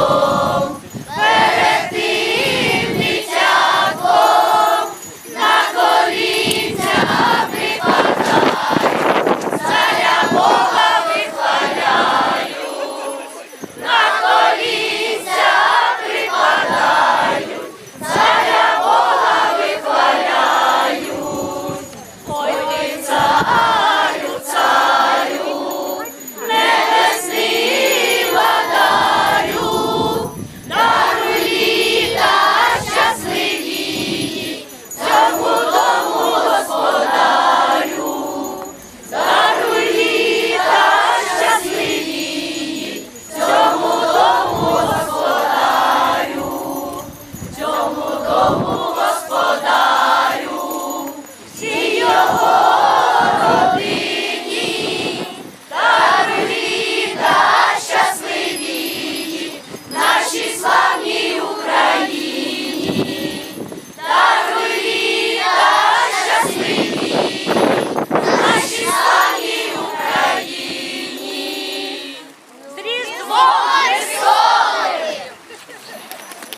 Oh Богу господарю, його родині, та рибі та щасливі, нашій славній Україні, даруй та щасливі, нашій славній Україні, зріздво.